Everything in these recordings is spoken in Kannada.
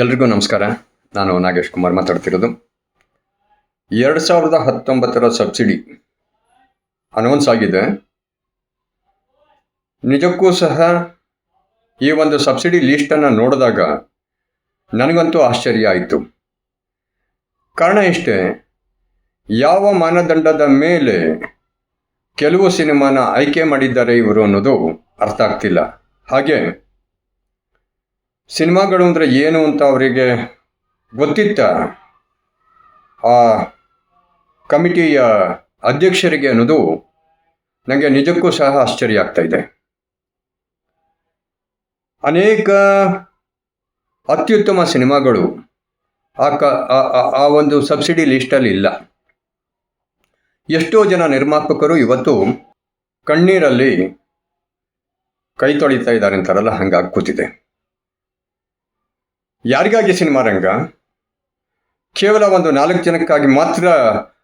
ಎಲ್ರಿಗೂ ನಮಸ್ಕಾರ. ನಾನು ನಾಗೇಶ್ ಕುಮಾರ್ ಮಾತಾಡ್ತಿರೋದು. ಎರಡು ಸಾವಿರದ ಹತ್ತೊಂಬತ್ತರ ಸಬ್ಸಿಡಿ ಅನೌನ್ಸ್ ಆಗಿದೆ. ನಿಜಕ್ಕೂ ಸಹ ಈ ಒಂದು ಸಬ್ಸಿಡಿ ಲೀಸ್ಟನ್ನು ನೋಡಿದಾಗ ನನಗಂತೂ ಆಶ್ಚರ್ಯ ಆಯಿತು. ಕಾರಣ ಇಷ್ಟೇ, ಯಾವ ಮಾನದಂಡದ ಮೇಲೆ ಕೆಲವು ಸಿನಿಮಾನ ಆಯ್ಕೆ ಮಾಡಿದ್ದಾರೆ ಇವರು ಅನ್ನೋದು ಅರ್ಥ ಆಗ್ತಿಲ್ಲ. ಹಾಗೆ ಸಿನಿಮಾಗಳು ಅಂದರೆ ಏನು ಅಂತ ಅವರಿಗೆ ಗೊತ್ತಿತ್ತ? ಆ ಕಮಿಟಿಯ ಅಧ್ಯಕ್ಷರಿಗೆ ಅನ್ನೋದು ನನಗೆ ನಿಜಕ್ಕೂ ಸಹ ಆಶ್ಚರ್ಯ ಆಗ್ತಾ ಇದೆ. ಅನೇಕ ಅತ್ಯುತ್ತಮ ಸಿನಿಮಾಗಳು ಆ ಕ ಆ- ಒಂದು ಸಬ್ಸಿಡಿ ಲಿಸ್ಟಲ್ಲಿ ಇಲ್ಲ. ಎಷ್ಟೋ ಜನ ನಿರ್ಮಾಪಕರು ಇವತ್ತು ಕಣ್ಣೀರಲ್ಲಿ ಕೈ ತೊಳಿತಾ ಇದ್ದಾರೆ ಅಂತಾರಲ್ಲ, ಹಂಗಾಗಿ ಕೂತಿದೆ. ಯಾರಿಗಾಗಿ ಸಿನಿಮಾ ರಂಗ? ಕೇವಲ ಒಂದು ನಾಲ್ಕು ಜನಕ್ಕಾಗಿ ಮಾತ್ರ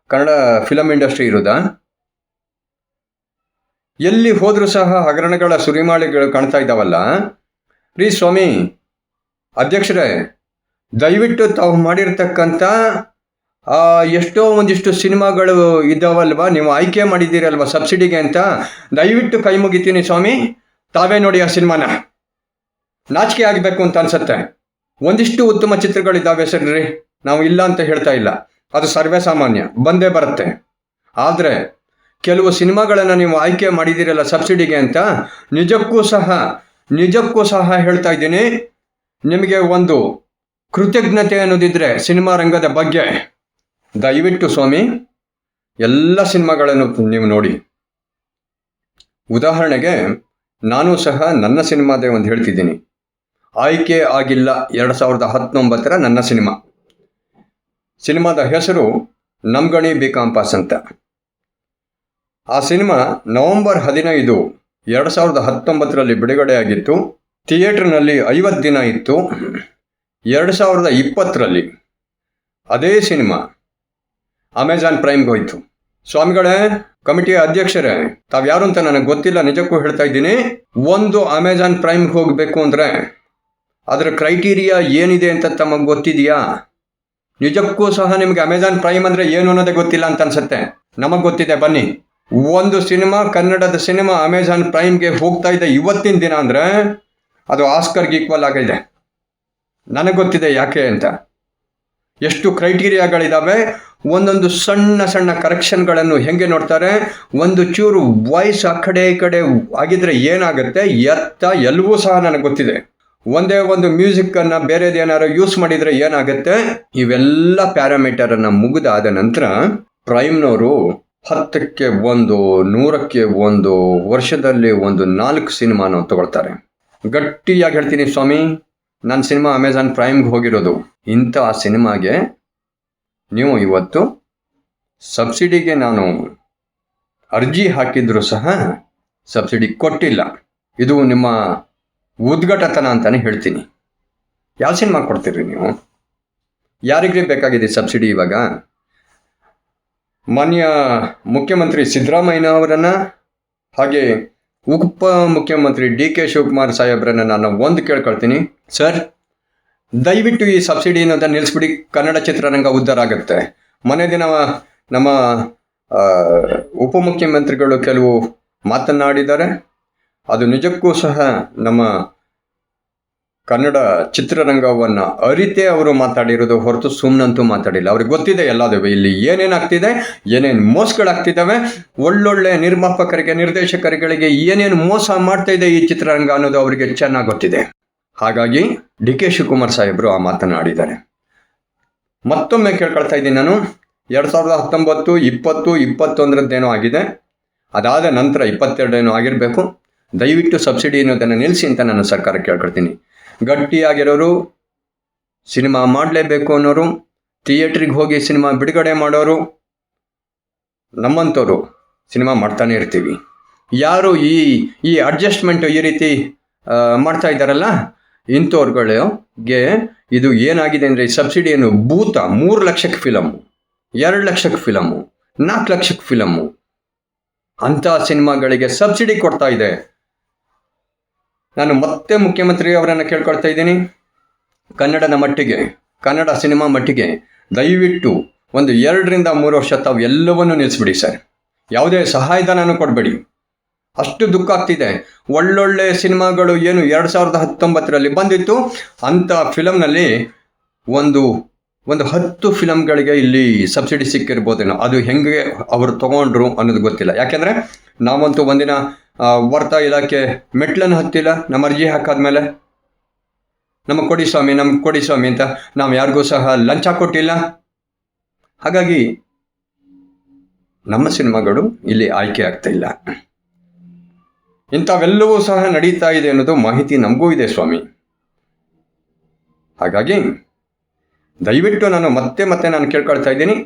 ಕನ್ನಡ ಫಿಲಂ ಇಂಡಸ್ಟ್ರಿ ಇರೋದಾ? ಎಲ್ಲಿ ಹೋದರೂ ಸಹ ಹಗರಣಗಳ ಸುರಿಮಾಳಿಗಳು ಕಾಣ್ತಾ ಇದ್ದಾವಲ್ಲ? ರೀ ಸ್ವಾಮಿ, ಅಧ್ಯಕ್ಷರೇ, ದಯವಿಟ್ಟು ತಾವು ಮಾಡಿರ್ತಕ್ಕಂಥ ಎಷ್ಟೋ ಒಂದಿಷ್ಟು ಸಿನಿಮಾಗಳು ಇದ್ದಾವಲ್ವಾ? ನೀವು ಆಯ್ಕೆ ಮಾಡಿದ್ದೀರಲ್ವಾ ಸಬ್ಸಿಡಿಗೆ ಅಂತ? ದಯವಿಟ್ಟು ಕೈ ಮುಗಿತೀನಿ ಸ್ವಾಮಿ. ತಾವೇ ನೋಡಿ ಆ ಸಿನಿಮಾನ. ನಾಚಿಕೆ ಆಗಬೇಕು ಅಂತ ಅನ್ಸುತ್ತೆ. ಒಂದಿಷ್ಟು ಉತ್ತಮ ಚಿತ್ರಗಳಿದ್ದಾವೆ ಸರಿ ನಾವು ಇಲ್ಲ ಅಂತ ಹೇಳ್ತಾ ಇಲ್ಲ. ಅದು ಸರ್ವೇ ಸಾಮಾನ್ಯ. ಬಂದೇ ಬರುತ್ತೆ. ಆದರೆ ಕೆಲವು ಸಿನಿಮಾಗಳನ್ನು ನೀವು ಆಯ್ಕೆ ಮಾಡಿದ್ದೀರಲ್ಲ ಸಬ್ಸಿಡಿಗೆ ಅಂತ, ನಿಜಕ್ಕೂ ಸಹ ನಿಜಕ್ಕೂ ಸಹ ಹೇಳ್ತಾ ಇದ್ದೀನಿ. ನಿಮಗೆ ಒಂದು ಕೃತಜ್ಞತೆ ಅನ್ನೋದಿದ್ರೆ ಸಿನಿಮಾ ರಂಗದ ಬಗ್ಗೆ. ದಯವಿಟ್ಟು ಸ್ವಾಮಿ, ಎಲ್ಲ ಸಿನಿಮಾಗಳನ್ನು ನೀವು ನೋಡಿ. ಉದಾಹರಣೆಗೆ, ನಾನು ಸಹ ನನ್ನ ಸಿನಿಮಾದೇ ಒಂದು ಹೇಳ್ತಿದ್ದೀನಿ. ಆಯ್ಕೆ ಆಗಿಲ್ಲ ಎರಡು ಸಾವಿರದ ಹತ್ತೊಂಬತ್ತರ ನನ್ನ ಸಿನಿಮಾ. ಸಿನಿಮಾದ ಹೆಸರು ನಮ್ಗಣಿ ಬಿ ಕಾಂಪಾಸ್ ಅಂತ. ಆ ಸಿನಿಮಾ ನವೆಂಬರ್ ಹದಿನೈದು ಎರಡು ಸಾವಿರದ ಹತ್ತೊಂಬತ್ತರಲ್ಲಿ ಬಿಡುಗಡೆಯಾಗಿತ್ತು. ಥಿಯೇಟ್ರ್ನಲ್ಲಿ ಐವತ್ತು ದಿನ ಇತ್ತು. ಎರಡು ಸಾವಿರದ ಇಪ್ಪತ್ತರಲ್ಲಿ ಅದೇ ಸಿನಿಮಾ ಅಮೆಜಾನ್ ಪ್ರೈಮ್ಗೆ ಹೋಯಿತು. ಸ್ವಾಮಿಗಳೇ, ಕಮಿಟಿಯ ಅಧ್ಯಕ್ಷರೇ, ತಾವ್ಯಾರು ಅಂತ ನನಗೆ ಗೊತ್ತಿಲ್ಲ, ನಿಜಕ್ಕೂ ಹೇಳ್ತಾ ಇದ್ದೀನಿ. ಒಂದು ಅಮೆಜಾನ್ ಪ್ರೈಮ್ಗೆ ಹೋಗಬೇಕು ಅಂದರೆ ಅದರ ಕ್ರೈಟೀರಿಯಾ ಏನಿದೆ ಅಂತ ತಮಗೆ ಗೊತ್ತಿದೆಯಾ? ನಿಜಕ್ಕೂ ಸಹ ನಿಮಗೆ ಅಮೆಜಾನ್ ಪ್ರೈಮ್ ಅಂದರೆ ಏನು ಅನ್ನೋದೇ ಗೊತ್ತಿಲ್ಲ ಅಂತ ಅನ್ಸುತ್ತೆ. ನಮಗೆ ಗೊತ್ತಿದೆ, ಬನ್ನಿ. ಒಂದು ಸಿನಿಮಾ, ಕನ್ನಡದ ಸಿನಿಮಾ ಅಮೆಜಾನ್ ಪ್ರೈಮ್ಗೆ ಹೋಗ್ತಾ ಇದೆ ಇವತ್ತಿನ ದಿನ ಅಂದರೆ ಅದು ಆಸ್ಕರ್ಗೆ ಈಕ್ವಲ್ ಆಗಿದೆ ನನಗೆ ಗೊತ್ತಿದೆ ಯಾಕೆ ಅಂತ. ಎಷ್ಟು ಕ್ರೈಟೀರಿಯಾಗಳಿದ್ದಾವೆ ಒಂದೊಂದು ಸಣ್ಣ ಸಣ್ಣ ಕರೆಕ್ಷನ್ಗಳನ್ನು ಹೆಂಗೆ ನೋಡ್ತಾರೆ, ಒಂದು ಚೂರು ವಾಯ್ಸ್ ಆ ಕಡೆ ಈ ಕಡೆ ಆಗಿದ್ರೆ ಏನಾಗುತ್ತೆ, ಎತ್ತ ಎಲ್ಲವೂ ಸಹ ನನಗೆ ಗೊತ್ತಿದೆ. ಒಂದೇ ಒಂದು ಮ್ಯೂಸಿಕ್ಕನ್ನು ಬೇರೆದೇನಾರು ಯೂಸ್ ಮಾಡಿದರೆ ಏನಾಗುತ್ತೆ? ಇವೆಲ್ಲ ಪ್ಯಾರಾಮೀಟರನ್ನು ಮುಗಿದಾದ ನಂತರ ಪ್ರೈಮ್ನವರು ಹತ್ತಕ್ಕೆ ಒಂದು, ನೂರಕ್ಕೆ ಒಂದು, ವರ್ಷದಲ್ಲಿ ಒಂದು ನಾಲ್ಕು ಸಿನಿಮಾನ ತಗೊಳ್ತಾರೆ. ಗಟ್ಟಿಯಾಗಿ ಹೇಳ್ತೀನಿ ಸ್ವಾಮಿ ನನ್ನ ಸಿನಿಮಾ ಅಮೆಜಾನ್ ಪ್ರೈಮ್ಗೆ ಹೋಗಿರೋದು. ಇಂಥ ಸಿನಿಮಾಗೆ ನೀವು ಇವತ್ತು ಸಬ್ಸಿಡಿಗೆ ನಾನು ಅರ್ಜಿ ಹಾಕಿದ್ರು ಸಹ ಸಬ್ಸಿಡಿ ಕೊಟ್ಟಿಲ್ಲ. ಇದು ನಿಮ್ಮ ಉದ್ಘಟತನ ಅಂತಾನೆ ಹೇಳ್ತೀನಿ. ಯಾವ ಸಿನಿಮಾ ಕೊಡ್ತೀರಿ ನೀವು? ಯಾರಿಗ್ರಿ ಬೇಕಾಗಿದೆ ಸಬ್ಸಿಡಿ ಇವಾಗ? ಮಾನ್ಯ ಮುಖ್ಯಮಂತ್ರಿ ಸಿದ್ದರಾಮಯ್ಯ ಅವರನ್ನು, ಹಾಗೆ ಉಪ ಮುಖ್ಯಮಂತ್ರಿ ಡಿ ಕೆ ಶಿವಕುಮಾರ್ ಸಾಹೇಬ್ರನ್ನ ನಾನು ಒಂದು ಕೇಳ್ಕೊಳ್ತೀನಿ. ಸರ್, ದಯವಿಟ್ಟು ಈ ಸಬ್ಸಿಡಿ ಅಂತ ನಿಲ್ಲಿಸ್ಬಿಡಿ. ಕನ್ನಡ ಚಿತ್ರರಂಗ ಉದ್ಧಾರ ಆಗುತ್ತೆ. ಮನೆ ದಿನ ನಮ್ಮ ಉಪಮುಖ್ಯಮಂತ್ರಿಗಳು ಕೆಲವು ಮಾತನಾಡಿದ್ದಾರೆ ಅದು ನಿಜಕ್ಕೂ ಸಹ ನಮ್ಮ ಕನ್ನಡ ಚಿತ್ರರಂಗವನ್ನು ಅರಿತೇ ಅವರು ಮಾತಾಡಿರೋದು ಹೊರತು ಸುಮ್ಮನಂತೂ ಮಾತಾಡಿಲ್ಲ. ಅವ್ರಿಗೆ ಗೊತ್ತಿದೆ ಎಲ್ಲದೂ ಇಲ್ಲಿ ಏನೇನಾಗ್ತಿದೆ, ಏನೇನು ಮೋಸಗಳಾಗ್ತಿದ್ದಾವೆ, ಒಳ್ಳೊಳ್ಳೆ ನಿರ್ಮಾಪಕರಿಗೆ, ನಿರ್ದೇಶಕರುಗಳಿಗೆ ಏನೇನು ಮೋಸ ಮಾಡ್ತಾ ಇದೆ ಈ ಚಿತ್ರರಂಗ ಅನ್ನೋದು ಅವರಿಗೆ ಚೆನ್ನಾಗಿ ಗೊತ್ತಿದೆ. ಹಾಗಾಗಿ ಡಿ ಕೆ ಶಿವಕುಮಾರ್ ಸಾಹೇಬರು ಆ ಮಾತನಾಡಿದ್ದಾರೆ ಮತ್ತೊಮ್ಮೆ ಕೇಳ್ಕೊಳ್ತಾ ಇದ್ದೀನಿ ನಾನು. ಎರಡು ಸಾವಿರದ ಹತ್ತೊಂಬತ್ತು, ಇಪ್ಪತ್ತು, ಇಪ್ಪತ್ತೊಂದರದ್ದೇನೋ ಆಗಿದೆ. ಅದಾದ ನಂತರ ಇಪ್ಪತ್ತೆರಡೇನೋ ಆಗಿರಬೇಕು. ದಯವಿಟ್ಟು ಸಬ್ಸಿಡಿ ಅನ್ನೋದನ್ನು ನಿಲ್ಲಿಸಿ ಅಂತ ನಾನು ಸರ್ಕಾರ ಕೇಳ್ಕೊಳ್ತೀನಿ. ಗಟ್ಟಿಯಾಗಿರೋರು ಸಿನಿಮಾ ಮಾಡಲೇಬೇಕು ಅನ್ನೋರು, ಥಿಯೇಟ್ರಿಗೆ ಹೋಗಿ ಸಿನಿಮಾ ಬಿಡುಗಡೆ ಮಾಡೋರು, ನಮ್ಮಂಥವ್ರು ಸಿನಿಮಾ ಮಾಡ್ತಾನೆ ಇರ್ತೀವಿ. ಯಾರು ಈ ಈ ಅಡ್ಜಸ್ಟ್ಮೆಂಟು ಈ ರೀತಿ ಮಾಡ್ತಾ ಇದ್ದಾರಲ್ಲ, ಇಂಥವ್ರುಗಳಿಗೆ ಇದು ಏನಾಗಿದೆ ಅಂದರೆ ಈ ಸಬ್ಸಿಡಿಯನ್ನು ಭೂತ, ಮೂರು ಲಕ್ಷಕ್ಕೆ ಫಿಲಮು ಎರಡು ಲಕ್ಷಕ್ಕೆ ಫಿಲಮ್ಮು ನಾಲ್ಕು ಲಕ್ಷಕ್ಕೆ ಫಿಲಮ್ಮು ಅಂಥ ಸಿನಿಮಾಗಳಿಗೆ ಸಬ್ಸಿಡಿ ಕೊಡ್ತಾ ಇದೆ. ನಾನು ಮತ್ತೆ ಮುಖ್ಯಮಂತ್ರಿ ಅವರನ್ನು ಕೇಳ್ಕೊಳ್ತಾ ಇದ್ದೀನಿ. ಕನ್ನಡದ ಮಟ್ಟಿಗೆ, ಕನ್ನಡ ಸಿನಿಮಾ ಮಟ್ಟಿಗೆ ದಯವಿಟ್ಟು ಒಂದು ಎರಡರಿಂದ ಮೂರು ವರ್ಷ ತಾವು ಎಲ್ಲವನ್ನೂ ನಿಲ್ಲಿಸ್ಬಿಡಿ ಸರ್. ಯಾವುದೇ ಸಹಾಯಧನನೂ ಕೊಡಬೇಡಿ. ಅಷ್ಟು ದುಃಖ ಆಗ್ತಿದೆ. ಒಳ್ಳೊಳ್ಳೆ ಸಿನಿಮಾಗಳು ಏನು ಎರಡು ಸಾವಿರದ ಹತ್ತೊಂಬತ್ತರಲ್ಲಿ ಬಂದಿತ್ತು. ಅಂಥ ಫಿಲಮ್ನಲ್ಲಿ ಒಂದು ಒಂದು ಹತ್ತು ಫಿಲಮ್ಗಳಿಗೆ ಇಲ್ಲಿ ಸಬ್ಸಿಡಿ ಸಿಕ್ಕಿರ್ಬೋದೇನೋ. ಅದು ಹೆಂಗೆ ಅವರು ತಗೊಂಡ್ರು ಅನ್ನೋದು ಗೊತ್ತಿಲ್ಲ. ಯಾಕೆಂದರೆ ನಾವಂತೂ ಒಂದಿನ ವಾರ್ತಾ ಇಲಾಖೆ ಮೆಟ್ಲನ್ನು ಹತ್ತಿಲ್ಲ, ನಮ್ಮ ಅರ್ಜಿ ಹಾಕಾದ್ಮೇಲೆ. ನಮಗೆ ಕೊಡಿ ಸ್ವಾಮಿ ನಮ್ಗೆ ಕೊಡಿ ಸ್ವಾಮಿ ಅಂತ ನಾವು ಯಾರಿಗೂ ಸಹ ಲಂಚ ಕೊಟ್ಟಿಲ್ಲ. ಹಾಗಾಗಿ ನಮ್ಮ ಸಿನಿಮಾಗಳು ಇಲ್ಲಿ ಆಯ್ಕೆ ಆಗ್ತಾ ಇಲ್ಲ. ಇಂಥವೆಲ್ಲವೂ ಸಹ ನಡೀತಾ ಇದೆ ಅನ್ನೋದು ಮಾಹಿತಿ ನಮಗೂ ಇದೆ ಸ್ವಾಮಿ. ಹಾಗಾಗಿ ದಯವಿಟ್ಟು ನಾನು ಮತ್ತೆ ಮತ್ತೆ ನಾನು ಕೇಳ್ಕೊಳ್ತಾ ಇದ್ದೀನಿ.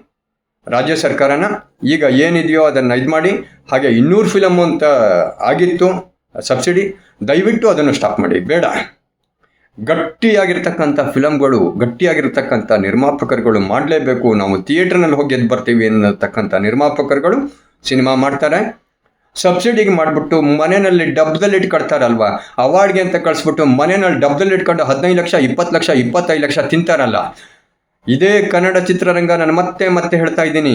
ರಾಜ್ಯ ಸರ್ಕಾರನ ಈಗ ಏನಿದೆಯೋ ಅದನ್ನು ಇದು ಮಾಡಿ, ಹಾಗೆ ಇನ್ನೂರು ಫಿಲಮ್ ಅಂತ ಆಗಿತ್ತು, ಸಬ್ಸಿಡಿ, ದಯವಿಟ್ಟು ಅದನ್ನು ಸ್ಟಾಪ್ ಮಾಡಿ. ಬೇಡ. ಗಟ್ಟಿಯಾಗಿರ್ತಕ್ಕಂಥ ಫಿಲಮ್ಗಳು ಗಟ್ಟಿಯಾಗಿರ್ತಕ್ಕಂಥ ನಿರ್ಮಾಪಕರುಗಳು ಮಾಡಲೇಬೇಕು. ನಾವು ಥಿಯೇಟ್ರ್ನಲ್ಲಿ ಹೋಗಿ ಎದ್ದು ಬರ್ತೀವಿ ಅನ್ನತಕ್ಕಂಥ ನಿರ್ಮಾಪಕರುಗಳು ಸಿನಿಮಾ ಮಾಡ್ತಾರೆ. ಸಬ್ಸಿಡಿಗೆ ಮಾಡಿಬಿಟ್ಟು ಮನೆಯಲ್ಲಿ ಡಬ್ದಲ್ಲಿ ಇಟ್ಕೊಳ್ತಾರಲ್ವ ಅವಾರ್ಡ್ಗೆ ಅಂತ ಕಳಿಸ್ಬಿಟ್ಟು ಮನೆಯಲ್ಲಿ ಡಬ್ದಲ್ಲಿ ಇಟ್ಕೊಂಡು ಹದಿನೈದು ಲಕ್ಷ, ಇಪ್ಪತ್ತು ಲಕ್ಷ, ಇಪ್ಪತ್ತೈದು ಲಕ್ಷ ತಿಂತಾರಲ್ಲ. ಇದೇ ಕನ್ನಡ ಚಿತ್ರರಂಗ ನಾನು ಮತ್ತೆ ಮತ್ತೆ ಹೇಳ್ತಾ ಇದ್ದೀನಿ.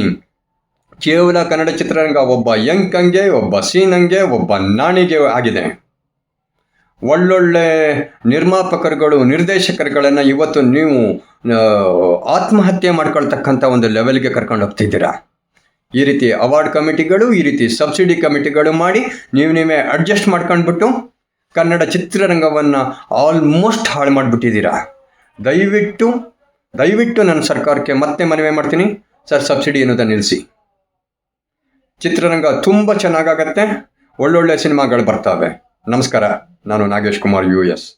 ಕೇವಲ ಕನ್ನಡ ಚಿತ್ರರಂಗ ಒಬ್ಬ ಯಂಕಂಗೆ ಒಬ್ಬ ಸೀನಂಗೆ ಒಬ್ಬ ನಾಣಿಗೆ ಆಗಿದೆ. ಒಳ್ಳೊಳ್ಳೆ ನಿರ್ಮಾಪಕರುಗಳು, ನಿರ್ದೇಶಕರುಗಳನ್ನು ಇವತ್ತು ನೀವು ಆತ್ಮಹತ್ಯೆ ಮಾಡ್ಕೊಳ್ತಕ್ಕಂಥ ಒಂದು ಲೆವೆಲ್ಗೆ ಕರ್ಕೊಂಡು ಹೋಗ್ತಿದ್ದೀರಾ? ಈ ರೀತಿ ಅವಾರ್ಡ್ ಕಮಿಟಿಗಳು, ಈ ರೀತಿ ಸಬ್ಸಿಡಿ ಕಮಿಟಿಗಳು ಮಾಡಿ ನೀವು ನೀವೇ ಅಡ್ಜಸ್ಟ್ ಮಾಡ್ಕೊಂಡ್ಬಿಟ್ಟು ಕನ್ನಡ ಚಿತ್ರರಂಗವನ್ನು ಆಲ್ಮೋಸ್ಟ್ ಹಾಳು ಮಾಡಿಬಿಟ್ಟಿದ್ದೀರಾ? ದಯವಿಟ್ಟು ದಯವಿಟ್ಟು ನನ್ನ ಸರ್ಕಾರಕ್ಕೆ ಮತ್ತೆ ಮನವಿ ಮಾಡ್ತೀನಿ. ಸರ್, ಸಬ್ಸಿಡಿ ಅನ್ನೋದನ್ನು ನಿಲ್ಲಿಸಿ. ಚಿತ್ರರಂಗ ತುಂಬ ಚೆನ್ನಾಗಾಗತ್ತೆ. ಒಳ್ಳೊಳ್ಳೆ ಸಿನಿಮಾಗಳು ಬರ್ತಾವೆ. ನಮಸ್ಕಾರ. ನಾನು ನಾಗೇಶ್ ಕುಮಾರ್ ಯು ಎಸ್